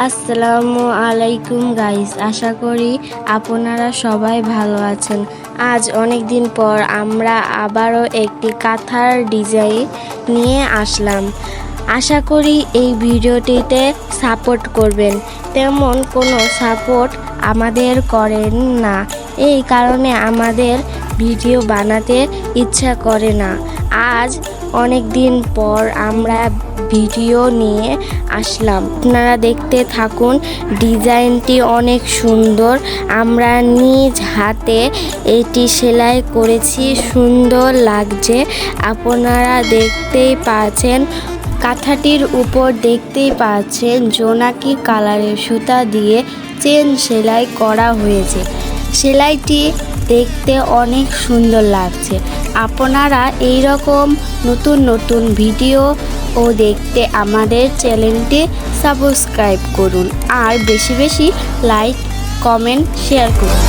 আসসালামু আলাইকুম গাইস আশা করি আপনারা সবাই ভালো আছেন। আজ অনেক দিন পর আমরা আবারও একটি কাঁথার ডিজাইন নিয়ে আসলাম। আশা করি এই ভিডিওটিতে সাপোর্ট করবেন। তেমন কোনো সাপোর্ট আমাদের করেন না। এই কারণে আমাদের ভিডিও বানাতে ইচ্ছা করে না। আজ অনেক দিন পর আমরা ভিডিও নিয়ে আসলাম। আপনারা দেখতে থাকুন, ডিজাইনটি অনেক সুন্দর। আমরা নিজ হাতে এটি সেলাই করেছি, সুন্দর লাগছে। আপনারা দেখতেই পাচ্ছেন, কাঁথাটির উপর দেখতেই পাচ্ছেন, জোনাকি কালারের সুতা দিয়ে চেন সেলাই করা হয়েছে। সেলাইটি দেখতে অনেক সুন্দর লাগছে। আপনারা এই রকম নতুন নতুন ভিডিও ও দেখতে আমাদের চ্যানেলটি সাবস্ক্রাইব করুন আর বেশি বেশি লাইক, কমেন্ট, শেয়ার করুন।